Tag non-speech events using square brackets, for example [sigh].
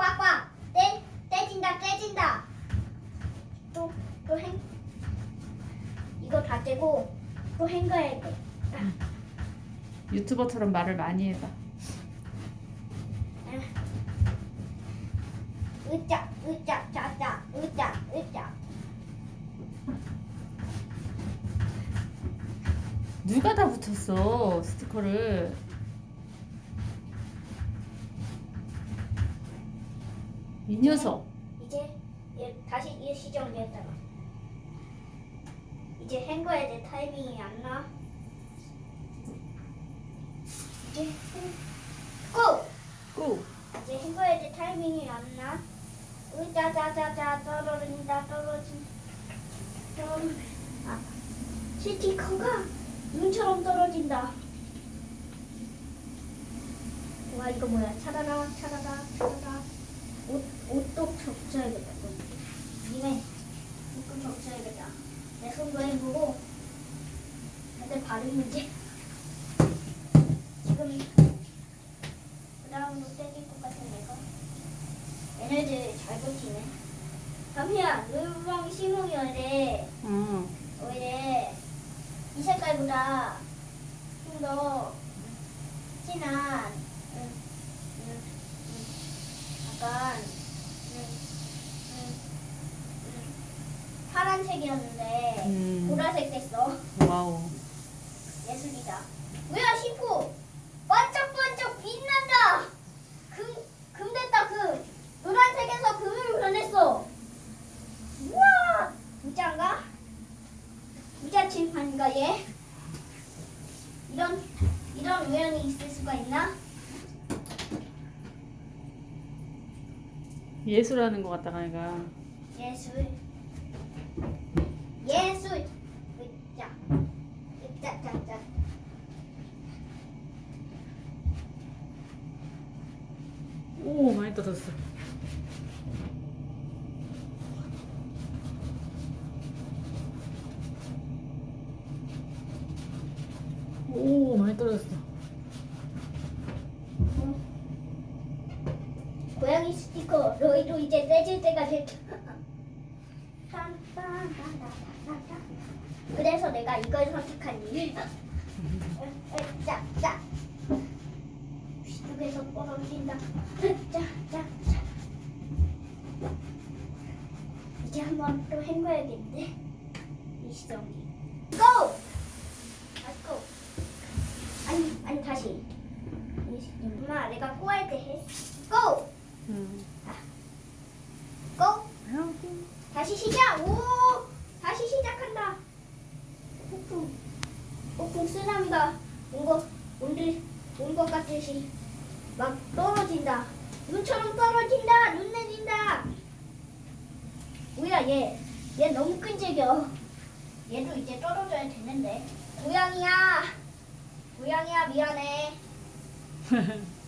꽉꽉. 떼 떼진다 떼진다. 또또행 이거 다 떼고 또 헹궈야 돼. 유튜버처럼 말을 많이 해봐. 으짜 으짜 짜짜 으짜 으짜 누가 다 붙였어 스티커를? 이 녀석. 이제 얘 다시 얘 시정됐다가 이제 헹궈야 될 타이밍이 안 나. 이제 헹- 고! 고. 이제 헹궈야 될 타이밍이 안 나. 으짜자자자 떨어진다 떨어진 떨어진 아 스티커가 눈처럼 떨어진다. 와 이거 뭐야? 차라라 차라라 차라라 옷 옷도 적셔야겠다. 또. 니네 옷도 적셔야겠다. 내 손도 해보고 문제. 지금 그다음으로 떼질 것 같은 내가. 얘네들 잘 버티네. 담이야, 눈방 시몽이어래. 응. 원래 이 색깔보다 좀 더 진한 약간 파란색이었는데 음. 보라색 됐어 와우. 예술이다 뭐야 시포 반짝반짝 빛난다 금, 금 됐다 금 노란색에서 금으로 변했어 우와 부자인가? 부자 칠판인가 얘? 이런 이런 우연이 있을 수가 있나? 예술하는 것 같다 가니까. 예술 예술 으짜 으짜 짜짜 오 많이 떨어졌어. 오 많이 떨어졌어. 고양이 스티커 너희도 이제 떼질 때가 됐다. 그래서 내가 이걸 선택한 이유. 짝짝. 위쪽에서 떨어진다. 짝짝. 이제 한번 또 헹궈야겠는데. 이 시정기. 고! Go. 아니 아니 다시. 엄마 내가 꼬할 때 해. 고! 응. 고! 다시 시작! 오! 다시 시작한다! 폭풍, 폭풍 쓰나미가 온 것, 온들, 온것 같듯이 막 떨어진다. 눈처럼 떨어진다! 눈 내린다! 뭐야, 얘. 얘 너무 끈질겨. 얘도 이제 떨어져야 되는데. 고양이야! 고양이야, 미안해. [laughs]